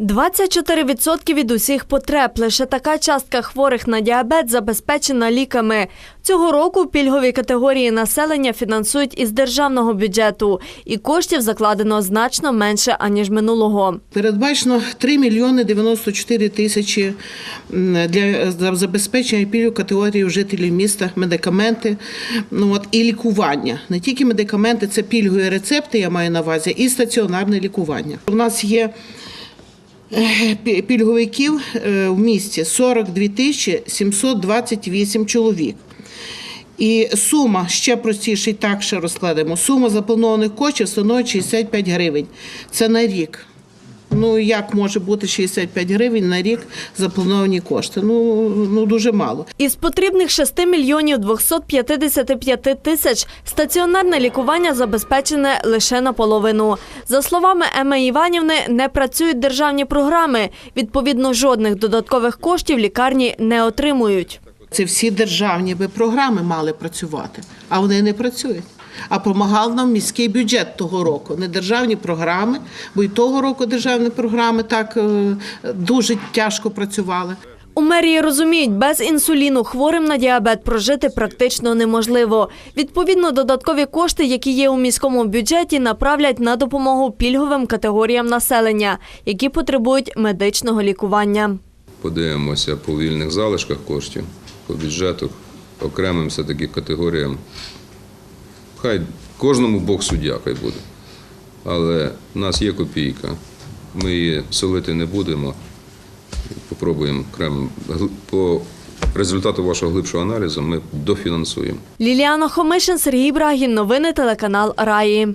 24% від усіх потреб. Лише така частка хворих на діабет забезпечена ліками. Цього року пільгові категорії населення фінансують із державного бюджету, і коштів закладено значно менше аніж минулого. Передбачено 3 мільйони 94 тисячі для забезпечення пільг категорії жителів міста, медикаменти ну, от, і лікування. Не тільки медикаменти, це пільгові рецепти, я маю на увазі, і стаціонарне лікування. У нас є пільговиків е, в місті 42 тисячі 728 чоловік. І сума ще простіше, і так ще розкладемо. Сума запланованих коштів становить 65 гривень. Це на рік. Ну як може бути 65 гривень на рік заплановані кошти? Ну, ну дуже мало. Із потрібних 6 мільйонів 255 тисяч стаціонарне лікування забезпечене лише наполовину. За словами Еми Іванівни, не працюють державні програми. Відповідно, жодних додаткових коштів лікарні не отримують. Це всі державні би програми мали працювати, а вони не працюють. А допомагав нам міський бюджет того року, не державні програми, бо й того року державні програми так е, дуже тяжко працювали. У мерії розуміють, без інсуліну хворим на діабет прожити практично неможливо. Відповідно, додаткові кошти, які є у міському бюджеті, направлять на допомогу пільговим категоріям населення, які потребують медичного лікування. подивимося по вільних залишках коштів, по бюджету, окремим все-таки категоріям. Хай кожному Бог суддя хай буде. Але в нас є копійка, ми її солити не будемо. Попробуємо окремим. Гл- По результату вашого глибшого аналізу ми дофінансуємо. Ліліана Хомишин, Сергій Брагін. Новини телеканал Раї.